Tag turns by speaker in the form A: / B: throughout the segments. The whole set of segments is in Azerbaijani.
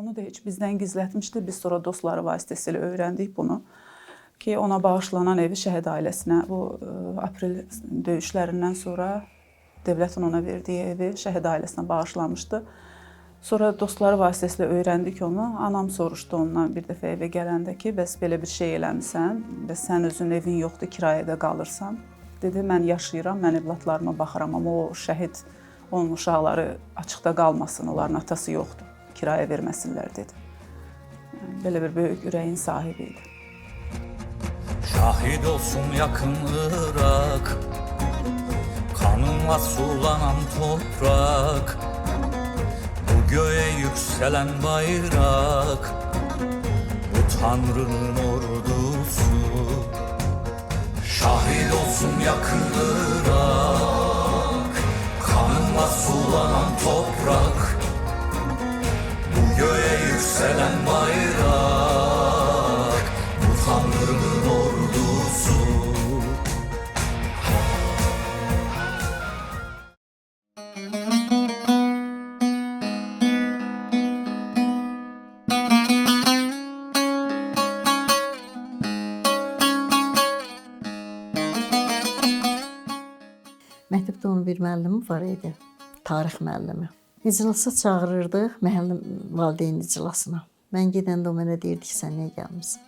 A: Onu da heç bizdən gizlətmişdi. Biz sonra dostları vasitəsilə öyrəndik bunu ki, ona bağışlanan evi şəhid ailəsinə bu ə, aprel döyüşlərindən sonra dövlətin ona verdiyi evi şəhid ailəsinə bağışlamışdı. Sonra dostları vasitəsilə öyrəndik onu. Anam soruşdu ondan bir dəfə evə gələndə ki, bəs belə bir şey eləmisən, bəs sən özün evin yoxdur, kirayədə qalırsan. Dedi, mən yaşayıram, mən övladlarıma baxıram, amma o şəhid onun uşaqları açıqda qalmasın, onların atası yoxdur, kirayə verməsinlər dedi. Yəni, belə bir böyük ürəyin sahibi idi.
B: Şahit olsun yakın Irak. Kanımla sulanan toprak. Bu göğe yükselen bayrak. Bu Tanrı'nın ordusu. Şahit olsun yakın Irak. Kanımla sulanan toprak yükselen bayrak Bu Tanrı'nın ordusu
C: Məktəbdə onun bir müəllimi var idi, tarix müəllimi. İclasa çağırırdıq, müəllim valideyn iclasına. Mən gedəndə o mənə deyirdi ki, sən niyə gəlmisən?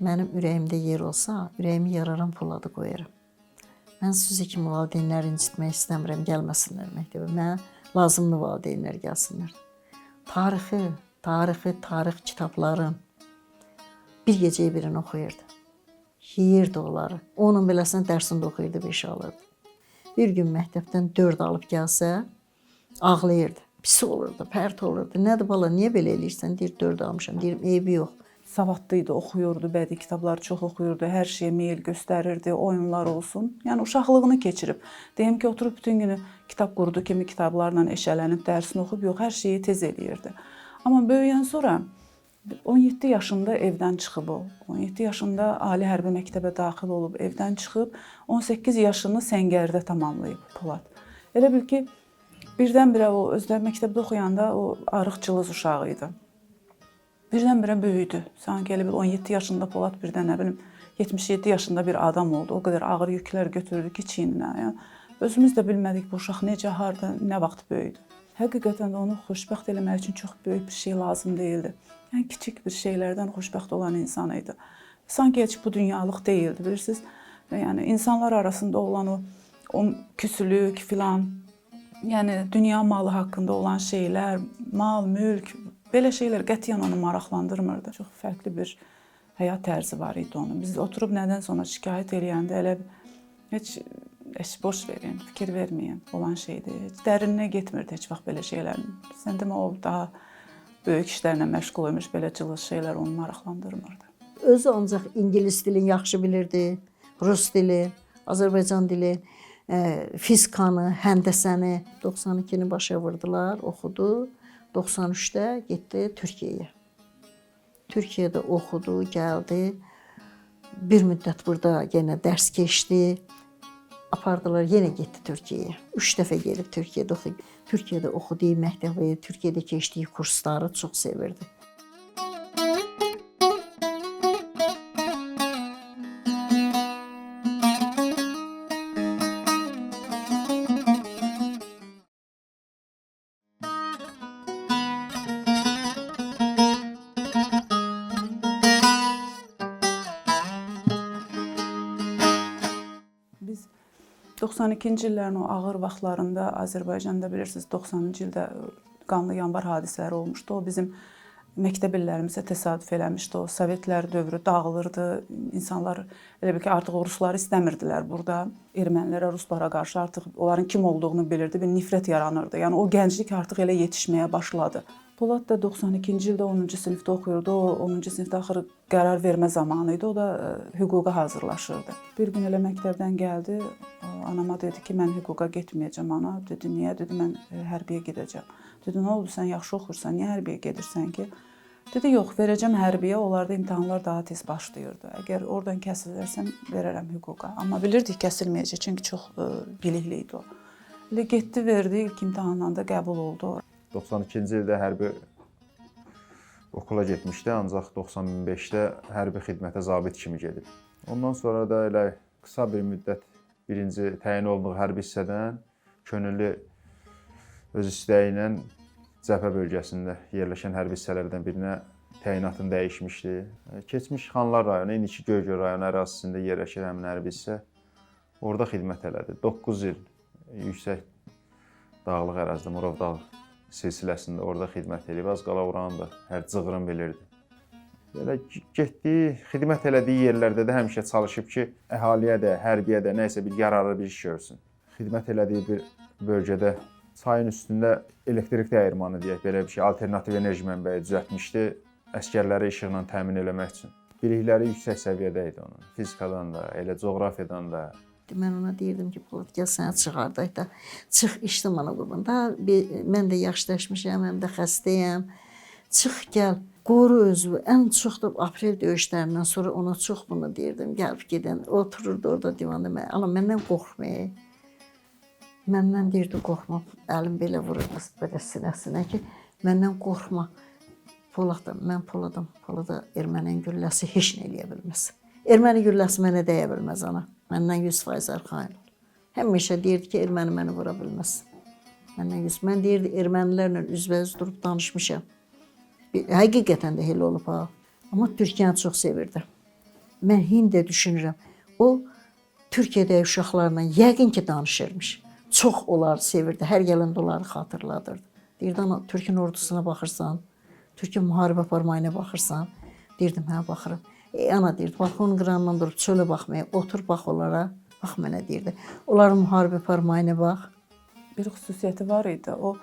C: Mənim ürəyimdə yer olsa, ürəyimi yararan poladı qoyaram. Mən sizi kimi valideynləri incitmək istəmirəm, gəlməsinlər məktəbə. Mənə lazımlı valideynlər gəlsinlər. Tarixi, tarixi, tarix kitabların bir gecəyə birini oxuyurdu. Yeyirdi onları. Onun beləsini dərsində oxuyurdu, 5 alırdı. Bir gün məktəbdən 4 alıb gəlsə, ağlayırdı. Pis olurdu, pərt olurdu. Nədir bala, niyə belə eləyirsən? Deyir 4 almışam. Deyirəm, eybi yox.
A: Savadlı idi, oxuyurdu, bədii kitabları çox oxuyurdu, hər şeyə meyil göstərirdi, oyunlar olsun. Yəni uşaqlığını keçirib. Deyim ki, oturub bütün günü kitab qurdu kimi kitablarla eşələnib dərsini oxuyub, yox, hər şeyi tez eləyirdi. Amma böyüyən sonra 17 yaşında evdən çıxıb o. 17 yaşında ali hərbi məktəbə daxil olub, evdən çıxıb 18 yaşını Səngərdə tamamlayıb Polad. Elə bil ki, birdən-birə o özləri məktəbdə oxuyanda o arıq cılız uşağı idi. Birdən-birə böyüdü. Sanki elə bil 17 yaşında Polad birdən nə bilim 77 yaşında bir adam oldu. O qədər ağır yüklər götürdü ki, çiyninə. Yəni, özümüz də bilmədik bu uşaq necə, harda, nə vaxt böyüdü. Həqiqətən də onu xoşbəxt eləmək üçün çox böyük bir şey lazım deyildi. Yəni kiçik bir şeylərdən xoşbəxt olan insan idi. Sanki heç bu dünyalıq deyildi, bilirsiniz? Yəni insanlar arasında olan o o küsülük filan, yəni dünya malı haqqında olan şeylər, mal, mülk, belə şeylər qətiyyən onu maraqlandırmırdı. Çox fərqli bir həyat tərzi var idi onun. Biz oturub nədən sonra şikayət eləyəndə elə heç heç boş verin, fikir verməyin olan şeydir. Heç dərininə getmirdi heç vaxt belə şeylərin. Sən demə o daha böyük işlərlə məşğul olmuş belə cılız şeylər onu maraqlandırmırdı.
C: Özü ancaq ingilis dilini yaxşı bilirdi, rus dili, Azərbaycan dili, fizikanı, həndəsəni 92-ni başa vurdular, oxudu. 93-də getdi Türkiyəyə. Türkiyədə oxudu, gəldi. Bir müddət burada yenə dərs keçdi. Apardılar, yenə getdi Türkiyəyə. 3 dəfə gedib Türkiyədə oxudu. Türkiyədə oxuduğu məktəbi, Türkiyədə keçdiyi kursları çox sevirdi.
A: 92-ci illərin o ağır vaxtlarında Azərbaycanda bilirsiniz 90-cı ildə qanlı yanvar hadisələri olmuşdu. O bizim məktəb illərimizə təsadüf eləmişdi. O Sovetlər dövrü dağılırdı. İnsanlar elə bil ki, artıq rusları istəmirdilər burada. Ermənilərə, ruslara qarşı artıq onların kim olduğunu bilirdi, bir nifrət yaranırdı. Yəni o gənclik artıq elə yetişməyə başladı. Polad da 92-ci ildə 10-cu sinifdə oxuyurdu. O 10-cu sinifdə axırı qərar vermə zamanı idi. O da ə, hüquqa hazırlaşırdı. Bir gün elə məktəbdən gəldi. Anama dedi ki, mən hüquqa getməyəcəm ana. Dedi, niyə? Dedi, mən ə, hərbiyə gedəcəm. Dedi, nə oldu? Sən yaxşı oxuyursan, niyə hərbiyə gedirsən ki? Dedi, yox, verəcəm hərbiyə. Onlarda imtahanlar daha tez başlayırdı. Əgər oradan kəsilərsən, verərəm hüquqa. Amma bilirdik kəsilməyəcək, çünki çox ə, bilikli idi o. Elə getdi, verdi, ilk imtahandan da qəbul oldu.
D: 92-ci ildə hərbi okula getmişdi, ancaq 95-də hərbi xidmətə zabit kimi gedib. Ondan sonra da elə qısa bir müddət birinci təyin olduğu hərbi hissədən könüllü öz istəyi ilə cəbhə bölgəsində yerləşən hərbi hissələrdən birinə təyinatını dəyişmişdi. Keçmiş Xanlar rayonu, indiki Göygöl rayonu ərazisində yerləşir həmin hərbi hissə. Orada xidmət elədi. 9 il yüksək dağlıq ərazidə Murad dağ silsiləsində orada xidmət edib. Az qala oranı da hər cığırın bilirdi. Belə ki- getdi, xidmət elədiyi yerlərdə də həmişə çalışıb ki, əhaliyə də, hərbiyə də nəsə bir yararlı bir iş görsün. Xidmət elədiyi bir bölgədə çayın üstündə elektrik dəyirmanı deyək, belə bir şey, alternativ enerji mənbəyi düzəltmişdi əsgərləri işıqla təmin eləmək üçün. Bilikləri yüksək səviyyədə idi onun. Fizikadan da, elə coğrafiyadan da,
C: Mən ona deyirdim ki, Polad gəl səni çıxardaq da. Çıx işdə mənə qurban. Da bir, mən də yaşlaşmışam, həm də xəstəyəm. Çıx gəl, qoru özünü. Ən çox da aprel döyüşlərindən sonra ona çox bunu deyirdim. Gəlib gedən otururdu orada divanda. Mən, ana məndən qorxmayın. Məndən deyirdi qorxma. Əlim belə vururdu belə sinəsinə ki, məndən qorxma. Poladam, mən Poladam. Polada erməni gülləsi heç nə eləyə bilməz. Erməni gülləsi mənə dəyə bilməz ana. Məndən 100% arxayın ol. Həmişə deyirdi ki, erməni məni vura bilməz. Məndən 100. Mən deyirdi ermənilərlə üzbəüz durub danışmışam. Həqiqətən də elə olub ha. Amma Türkiyəni çox sevirdi. Mən hind də düşünürəm. O Türkiyədə uşaqlarla yəqin ki danışırmış. Çox onları sevirdi. Hər gələndə onları xatırladırdı. Deyirdi ana Türkün ordusuna baxırsan, Türkün müharibə aparmayına baxırsan. Deyirdim hə baxıram. E ana deyirdi bax onun qıranından durub çölə baxmaya, otur bax onlara. Bax mənə deyirdi. Onların müharibə aparmayına bax.
A: Bir xüsusiyyəti var idi. O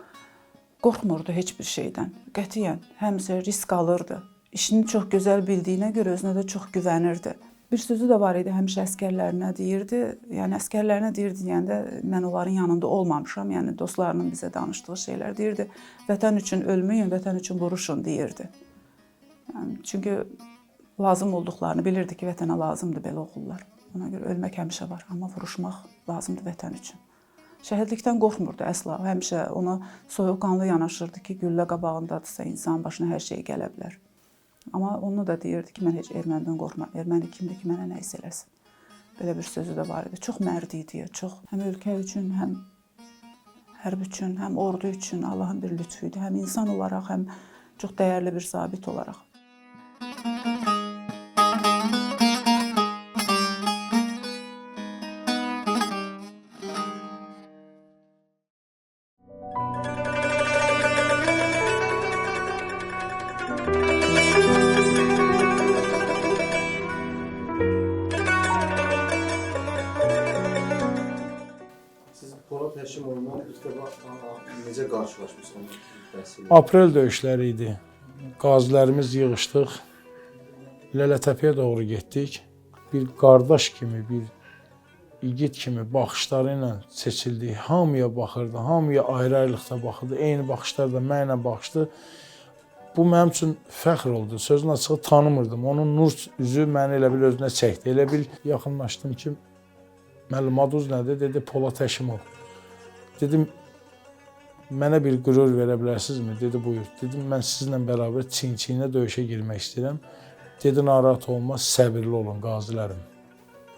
A: qorxmurdu heç bir şeydən. Qətiyyən həmişə risk alırdı. İşini çox gözəl bildiyinə görə özünə də çox güvənirdi. Bir sözü də var idi, həmişə əsgərlərinə deyirdi. Yəni əsgərlərinə deyirdi deyəndə mən onların yanında olmamışam. Yəni dostlarının bizə danışdığı şeylər deyirdi. Vətən üçün ölməyin, vətən üçün vuruşun deyirdi. Yəni çünki lazım olduqlarını bilirdi ki, vətənə lazımdır belə oğullar. Ona görə ölmək həmişə var, amma vuruşmaq lazımdır vətən üçün. Şəhidlikdən qorxmurdu əsla. Həmişə ona soyuqqanlı yanaşırdı ki, güllə qabağındadırsa insan başına hər şey gələ bilər. Amma onu da deyirdi ki, mən heç ermənidən qorxmam. Erməni kimdir ki, mənə nə isə eləsin. Belə bir sözü də var idi. Çox mərd idi, çox həm ölkə üçün, həm hərb üçün, həm ordu üçün Allahın bir lütfü idi. Həm insan olaraq, həm çox dəyərli bir zabit olaraq.
E: Siz
F: Aprel döyüşləri idi. Qazilərimiz yığışdıq. Lələtəpəyə doğru getdik. Bir qardaş kimi, bir igid kimi baxışları ilə seçildi. Hamıya baxırdı, hamıya ayrı-ayrılıqda baxırdı. Eyni baxışlar da mənlə baxışdı. Bu mənim üçün fəxr oldu. Sözün açığı tanımırdım. Onun nur üzü məni elə bil özünə çəkdi. Elə bil yaxınlaşdım ki, müəllim adınız nədir? Dedi Polad Həşimov. Dedim mənə bir qürur verə bilərsinizmi? Dedi, buyur. Dedim, mən sizinlə bərabər çin-çinə döyüşə girmək istəyirəm. Dedi, narahat olma, səbirli olun qazilərim.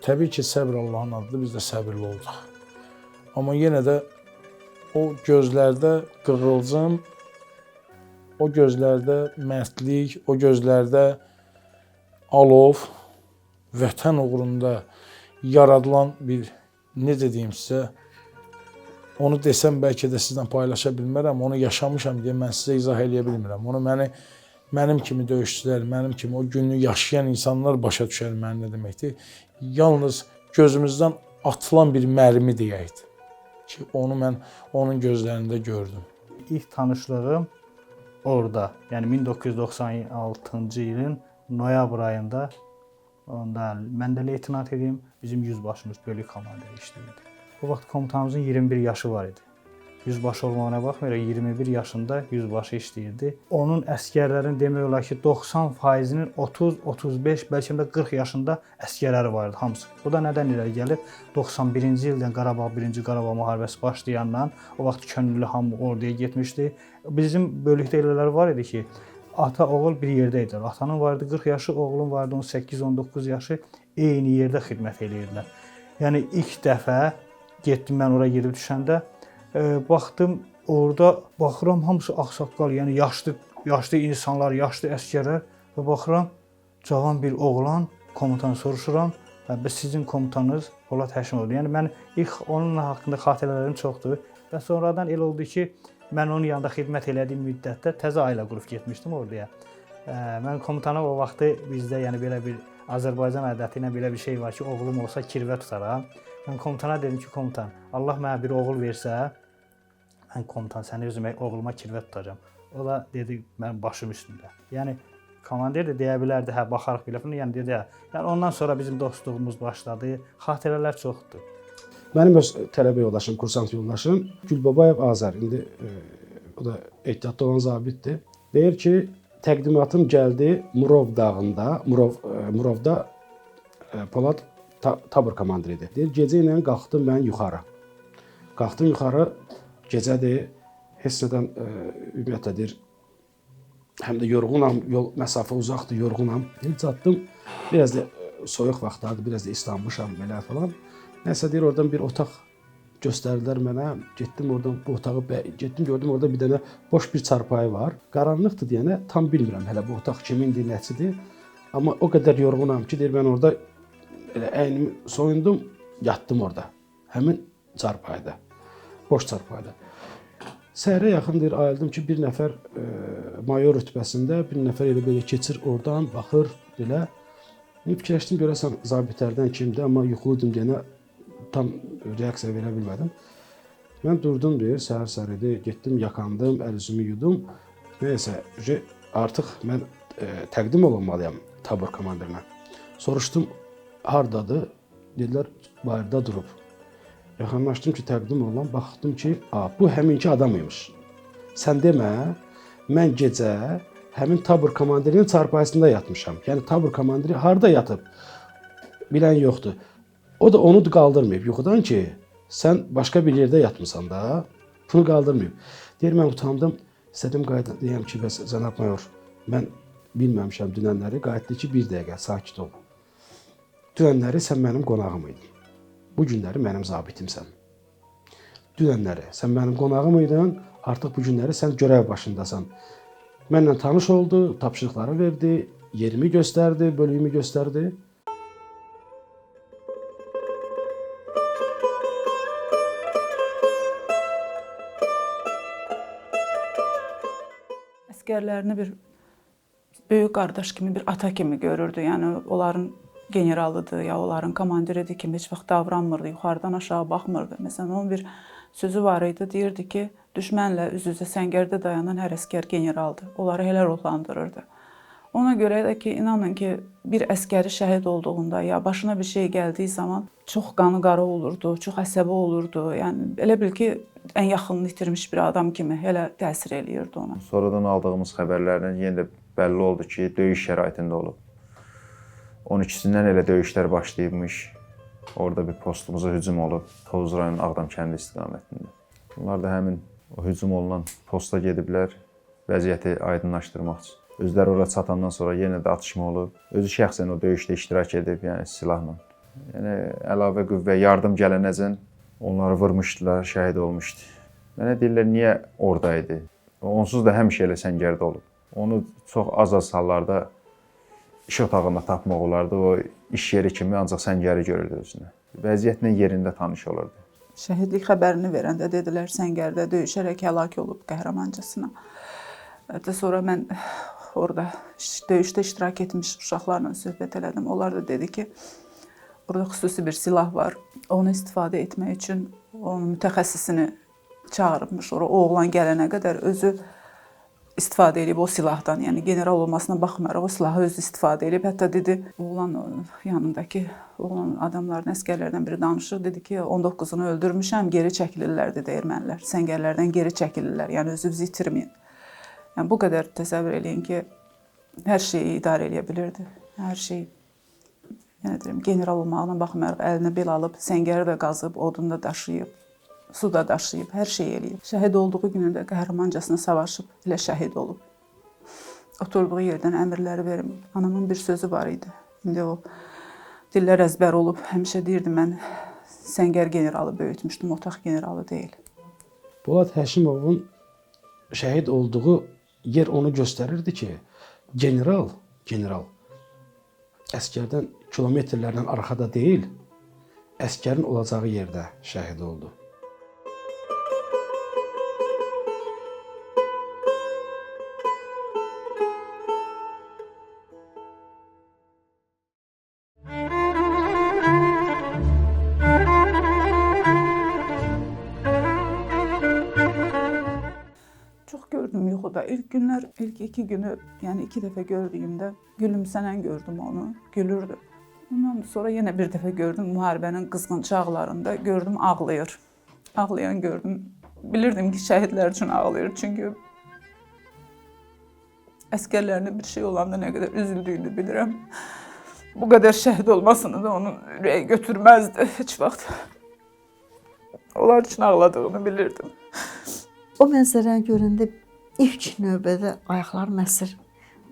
F: Təbii ki, səbr Allahın adıdır, biz də səbirli olduq. Amma yenə də o gözlərdə qığılcım, o gözlərdə mərdlik, o gözlərdə alov, vətən uğrunda yaradılan bir, necə deyim sizə, onu desəm bəlkə də sizlə paylaşa bilmərəm. Onu yaşamışam deyə mən sizə izah eləyə bilmirəm. Onu məni mənim kimi döyüşçülər, mənim kimi o günü yaşayan insanlar başa düşər mənim nə deməkdir. Yalnız gözümüzdən atılan bir mərmi deyəydi ki, onu mən onun gözlərində gördüm.
E: İlk tanışlığım orada. Yəni 1996-cı ilin noyabr ayında onda mən də leytenant idim. Bizim yüzbaşımız bölük komandiri işləyirdi. O vaxt komutanımızın 21 yaşı var idi. Yüzbaşı olmağına baxmayaraq 21 yaşında yüzbaşı işləyirdi. Onun əsgərlərin demək olar ki 90%-nin 30, 35, bəlkə də 40 yaşında əsgərləri var idi hamısı. Bu da nədən irəli gəlib? 91-ci ildən Qarabağ 1-ci Qarabağ müharibəsi başlayandan o vaxt könüllü hamı orduya getmişdi. Bizim bölükdə elələr var idi ki, ata oğul bir yerdə idilər. Atanın vardı 40 yaşı, oğlun vardı 18-19 yaşı eyni yerdə xidmət eləyirdilər. Yəni ilk dəfə getdim mən ora gedib düşəndə e, baxdım orada baxıram hamısı ağsaqqal, yəni yaşlı yaşlı insanlar, yaşlı əsgərlər və baxıram cavan bir oğlan komutan soruşuram. Və biz sizin komutanınız Polad Həşimovdur. Yəni mən ilk onun haqqında xatirələrim çoxdur. Və sonradan elə oldu ki, mən onun yanında xidmət elədiyim müddətdə təzə ailə qurub getmişdim oraya. Ə, Mən komutana o vaxtı bizdə yəni belə bir Azərbaycan adəti ilə belə bir şey var ki, oğlum olsa kirvə tutaram. Mən komutana dedim ki, komutan, Allah mənə bir oğul versə, mən komutan səni özümə oğluma kirvə tutacağam. O da dedi mənim başım üstündə. Yəni komandir də deyə bilərdi, hə baxarıq belə falan. Yəni dedi, hə. Yəni ondan sonra bizim dostluğumuz başladı. Xatirələr çoxdur.
G: Mənim öz tələbə yoldaşım, kursant yoldaşım Gülbabayev Azər. İndi e, o da ehtiyatda olan zabitdir. Deyir ki, təqdimatım gəldi Murov dağında, Murov e, Murovda e, Polad ta tabur komandiridir. Deyir, gecə ilə qalxdım mən yuxarı. Qalxdım yuxarı, gecədir. Heç nədən e, ümumiyyətlə deyir, həm də yorğunam, yol məsafə uzaqdır, yorğunam. Deyir, çatdım. Biraz da e, soyuq vaxtlardır, biraz da islanmışam belə falan. Nəsə deyir oradan bir otaq göstərdilər mənə. Getdim oradan bu otağı getdim gördüm orada bir dənə boş bir çarpayı var. Qaranlıqdır deyənə tam bilmirəm hələ bu otaq kimindir, nəçidir. Amma o qədər yorğunam ki, deyir mən orada elə əynimi soyundum, yatdım orada. Həmin çarpayıda. Boş çarpayıda. Səhərə yaxın deyir ayıldım ki, bir nəfər e, mayor rütbəsində, bir nəfər elə belə keçir oradan, baxır belə. İndi fikirləşdim görəsən zabitlərdən kimdir, amma yuxuluydum deyənə tam reaksiya verə bilmədim. Mən durdum deyir, səhər-səhər idi, getdim, yakandım, əl üzümü yudum. Nəysə, artıq mən e, təqdim olunmalıyam tabur komandirinə. Soruşdum, hardadır? Dedilər, bayırda durub. Yaxınlaşdım ki, təqdim olunan, baxdım ki, a, bu həminki adam imiş. Sən demə, mən gecə həmin tabur komandirinin çarpayısında yatmışam. Yəni tabur komandiri harda yatıb? Bilən yoxdur. O da onu qaldırmayıb yuxudan ki, sən başqa bir yerdə yatmısan da, bunu qaldırmayıb. Deyir mən utandım, istədim qayıda deyəm ki, bəs cənab mayor, mən bilməmişəm dünənləri, qayıtdı ki, bir dəqiqə sakit ol. Dünənləri sən mənim qonağım idin. Bu günləri mənim zabitimsən. Dünənləri sən mənim qonağım idin, artıq bu günləri sən görəv başındasan. Mənlə tanış oldu, tapşırıqları verdi, yerimi göstərdi, bölüyümü göstərdi.
A: Əskərlərini bir böyük qardaş kimi, bir ata kimi görürdü. Yəni onların generalıdır ya onların komandiridir kimi heç vaxt davranmırdı, yuxarıdan aşağı baxmırdı. Məsələn, onun bir sözü var idi, deyirdi ki, düşmənlə üz-üzə səngərdə dayanan hər əskər generaldır. Onları elə ruhlandırırdı. Ona görə də ki, inanın ki, bir əskəri şəhid olduğunda ya başına bir şey gəldiyi zaman çox qanı qara olurdu, çox əsəbi olurdu. Yəni elə bil ki, ən yaxınını itirmiş bir adam kimi elə təsir eləyirdi ona.
D: Sonradan aldığımız xəbərlərdən yenə də bəlli oldu ki, döyüş şəraitində olub. 12-sindən elə döyüşlər başlayıbmış. Orada bir postumuza hücum olub. Tovuz rayon Ağdam kəndi istiqamətində. Bunlar da həmin o hücum olunan posta gediblər vəziyyəti aydınlaşdırmaq üçün. Özləri ora çatandan sonra yenə də atışma olub. Özü şəxsən o döyüşdə iştirak edib, yəni silahla. Yəni əlavə qüvvə yardım gələnəcən onları vurmuşdular, şəhid olmuşdu. Mənə deyirlər niyə orada idi? Onsuz da həmişə elə səngərdə olub. Onu çox az-az hallarda iş otağında tapmaq olardı. O iş yeri kimi ancaq səngəri görürdü özünə. Vəziyyətlə yerində tanış olurdu.
A: Şəhidlik xəbərini verəndə dedilər Səngərdə döyüşərək həlak olub qəhrəmancasına. Hətta sonra mən orada döyüşdə iştirak etmiş uşaqlarla söhbət elədim. Onlar da dedi ki, orada xüsusi bir silah var. Onu istifadə etmək üçün onun mütəxəssisini çağırıbmış. Ora oğlan gələnə qədər özü istifadə edib o silahdan, yəni general olmasına baxmayaraq o silahı özü istifadə edib. Hətta dedi, oğlan o yanındakı oğlan adamların əsgərlərdən biri danışır, dedi ki, 19-unu öldürmüşəm, geri çəkilirlər dedi ermənilər. Səngərlərdən geri çəkilirlər, yəni özünüzü itirməyin. Yəni bu qədər təsəvvür eləyin ki, hər şeyi idarə edə bilirdi. Hər şey yəni deyirəm, general olmağına baxmayaraq əlinə bel alıb, səngəri də qazıb, odunu da daşıyıb, su da daşıyıb, hər şey eləyib. Şəhid olduğu günü də qəhrəmancasına savaşıb, elə şəhid olub. oturduğu yerdən əmrləri verim. Anamın bir sözü var idi. İndi o dillər əzbər olub. Həmişə deyirdi mən səngər generalı böyütmüşdüm, otaq generalı deyil.
G: Polad Həşimovun şəhid olduğu yer onu göstərirdi ki, general, general əskərdən kilometrlərlə arxada deyil, əskərin olacağı yerdə şəhid oldu.
A: İki günü, yəni iki dəfə gördüyümdə gülümsənən gördüm onu, gülürdü. Ondan sonra yenə bir dəfə gördüm müharibənin qızğın çağlarında gördüm ağlayır. Ağlayan gördüm. Bilirdim ki, şəhidlər üçün ağlayır. Çünki əskərlərinə bir şey olanda nə qədər üzüldüyünü bilirəm. Bu qədər şəhid olmasını da onun ürəyi götürməzdi heç vaxt. Onlar üçün ağladığını bilirdim.
C: O mənzərəni görəndə ilk növbədə ayaqlarım əsir.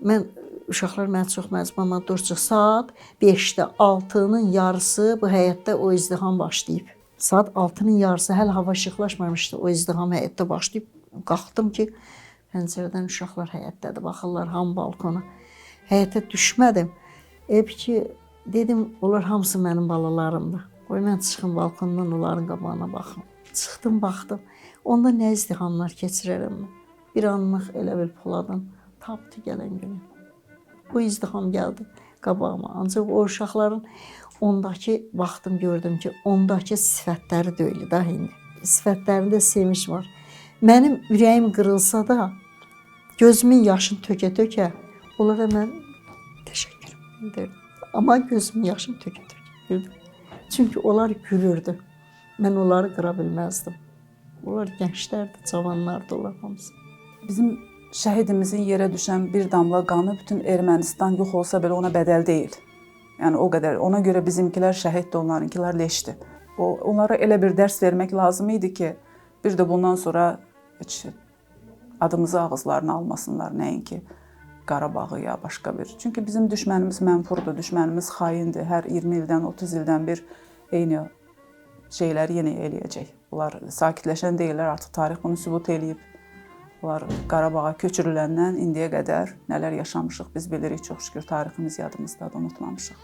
C: Mən uşaqlar məni çox məzmama durcu saat 5-də 6-nın yarısı bu həyətdə o izdiham başlayıb. Saat 6-nın yarısı hələ hava işıqlaşmamışdı. O izdiham həyətdə başlayıb. Qalxdım ki, pəncərədən uşaqlar həyətdədir, baxırlar ham balkona. Həyətə düşmədim. Ev ki, dedim, onlar hamısı mənim balalarımdır. Qoy mən çıxım balkondan onların qabağına baxım. Çıxdım, baxdım. Onda nə izdihamlar keçirərəm mən. Bir anlıq elə bil Poladın tapdı gələn günü. Bu izdiham gəldi qabağıma. Ancaq o uşaqların ondakı baxdım gördüm ki, ondakı sifətləri deyil də indi. Sifətlərində sevinç var. Mənim ürəyim qırılsa da gözümün yaşını tökə-tökə onlara mən təşəkkür edirəm. Amma gözümün yaşını tökə-tökə. Çünki onlar gülürdü. Mən onları qıra bilməzdim. Onlar gənclərdir, cavanlardır onlar hamısı.
A: Bizim şəhidimizin yerə düşən bir damla qanı bütün Ermənistan yox olsa belə ona bədəl deyil. Yəni o qədər. Ona görə bizimkilər şəhiddir, onlarınkilər leşdir. O onlara elə bir dərs vermək lazım idi ki, bir də bundan sonra heç adımızı ağızlarına almasınlar nəinki Qarabağı ya başqa bir. Çünki bizim düşmənimiz mənfurdur, düşmənimiz xaindir. Hər 20 ildən, 30 ildən bir eyni şeyləri yenə eləyəcək. Bunlar sakitləşən deyirlər, artıq tarix bunu sübut eləyib. Bunlar Qarabağa köçürüləndən indiyə qədər nələr yaşamışıq biz bilirik. Çox şükür tariximiz yadımızdadır, unutmamışıq.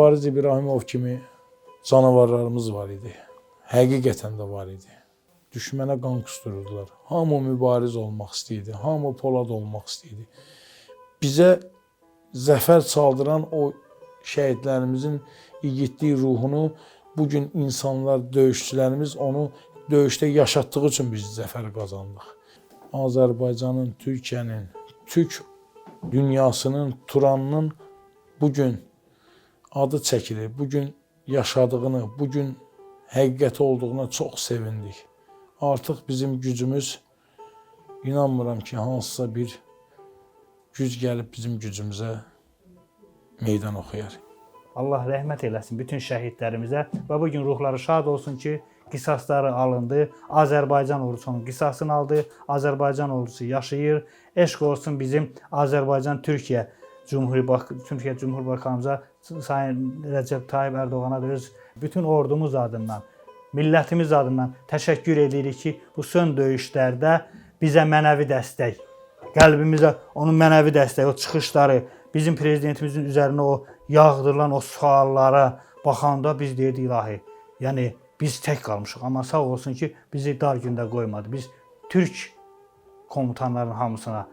F: Mübariz İbrahimov kimi canavarlarımız var idi. Həqiqətən də var idi. Düşmənə qan qustururdular. Hamı mübariz olmaq istəyirdi, hamı polad olmaq istəyirdi. Bizə zəfər çaldıran o şəhidlərimizin igidlik ruhunu bu gün insanlar, döyüşçülərimiz onu döyüşdə yaşatdığı üçün biz zəfər qazandıq. Azərbaycanın, Türkiyənin, Türk dünyasının, Turanının bu gün adı çəkilir. Bu gün yaşadığını, bu gün həqiqəti olduğuna çox sevindik. Artıq bizim gücümüz inanmıram ki, hansısa bir güc gəlib bizim gücümüzə meydan oxuyar.
E: Allah rəhmət eləsin bütün şəhidlərimizə və bu gün ruhları şad olsun ki, qisasları alındı. Azərbaycan ordusunun qisasını aldı. Azərbaycan ordusu yaşayır. Eşq olsun bizim Azərbaycan Türkiyə Cumhurbaşq Türkiyə Cumhurbaşqanımıza Sayın Rəcəb Tayyib Ərdoğana da öz bütün ordumuz adından, millətimiz adından təşəkkür edirik ki, bu son döyüşlərdə bizə mənəvi dəstək, qəlbimizə onun mənəvi dəstəyi, o çıxışları, bizim prezidentimizin üzərinə o yağdırılan o suallara baxanda biz deyirdik ilahi. Yəni biz tək qalmışıq, amma sağ olsun ki, bizi dar gündə qoymadı. Biz türk komutanların hamısına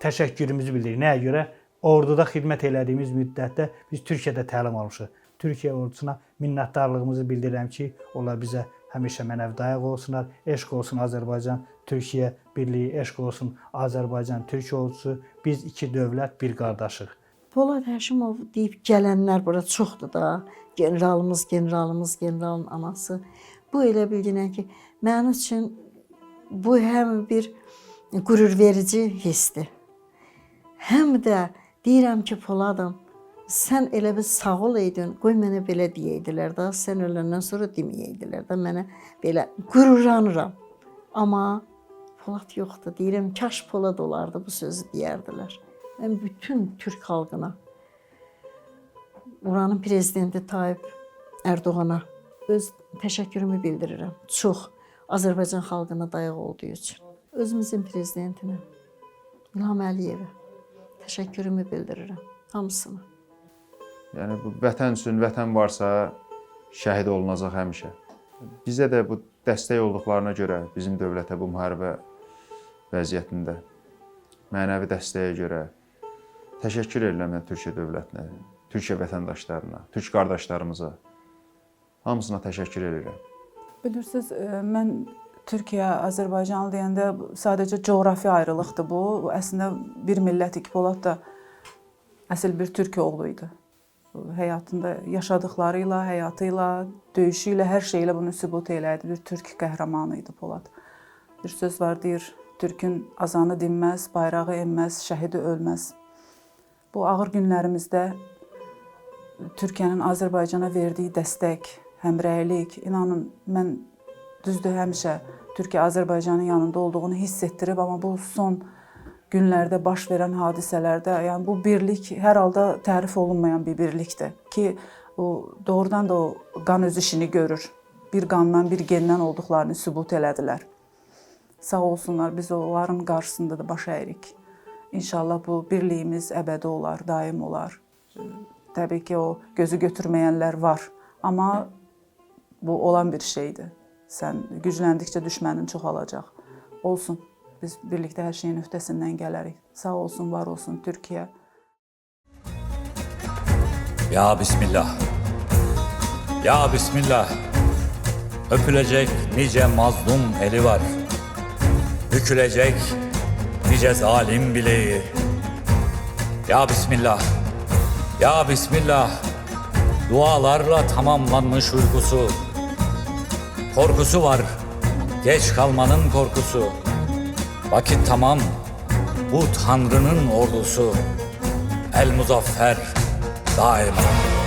E: təşəkkürümüzü bildiririk. Nəyə görə? Orduda xidmət elədiyimiz müddətdə biz Türkiyədə təlim almışıq. Türkiyə ordusuna minnətdarlığımızı bildirirəm ki, onlar bizə həmişə mənəvi dayaq olsunlar. Eşq olsun Azərbaycan, Türkiyə birliyi, eşq olsun Azərbaycan, Türkiyə olsun. Biz iki dövlət, bir qardaşıq.
C: Polad Həşimov deyib gələnlər bura çoxdur da. Generalımız, generalımız, generalın anası. Bu elə bilginən ki, mənim üçün bu həm bir qürur verici hissdir. Həm də deyirəm ki, Poladım, sən elə bir sağ olaydın, qoy mənə belə deyəydilər də, sən öləndən sonra deməyəydilər də, mənə belə qürurlanıram. Amma Polad yoxdur. Deyirəm, kaş Polad olardı bu sözü deyərdilər. Mən bütün türk xalqına, oranın prezidenti Tayyip Ərdoğana öz təşəkkürümü bildirirəm. Çox Azərbaycan xalqına dayaq olduğu üçün. Özümüzün prezidentinə İlham Əliyevə təşəkkürümü bildirirəm hamısına.
D: Yəni bu vətən üçün vətən varsa şəhid olunacaq həmişə. Bizə də bu dəstək olduqlarına görə bizim dövlətə bu müharibə vəziyyətində mənəvi dəstəyə görə təşəkkür edirəm mən Türkiyə dövlətinə, Türkiyə vətəndaşlarına, türk qardaşlarımıza hamısına təşəkkür edirəm.
A: Bilirsiniz, e, mən Türkiyə, Azərbaycan deyəndə sadəcə coğrafi ayrılıqdır. Bu Əslində bir millətik. Polad da əsl bir türk oğlu idi. Həyatında yaşadıkları ilə, həyatı ilə, döyüşü ilə, hər şeyi ilə bunu sübut elədi. Bir türk qəhrəmanı idi Polad. Bir söz var deyir, Türkün azanı dinməz, bayrağı enməz, şəhidi ölməz. Bu ağır günlərimizdə Türkiyənin Azərbaycana verdiyi dəstək, həmrəylik, inanın mən düzdür həmişə Türkiyə Azərbaycanın yanında olduğunu hiss etdirib, amma bu son günlərdə baş verən hadisələrdə, yəni bu birlik hər halda tərif olunmayan bir birlikdir ki, o doğrudan da o qan öz işini görür. Bir qandan, bir gendən olduqlarını sübut elədilər. Sağ olsunlar, biz onların qarşısında da baş əyirik. İnşallah bu birliyimiz əbədi olar, daim olar. Təbii ki, o gözü götürməyənlər var, amma bu olan bir şeydir. Sən gücləndikcə düşmənin çoxalacaq. Olsun. Biz birlikdə hər şeyin öhdəsindən gələrik. Sağ olsun, var olsun Türkiyə.
B: Ya Bismillah. Ya Bismillah. Öpülecek nice mazlum eli var. Bükülecek nice zalim bileği. Ya Bismillah. Ya Bismillah. Dualarla tamamlanmış uykusu. Korkusu var. Geç kalmanın korkusu. Vakit tamam. Bu Tanrı'nın ordusu. El muzaffer daima.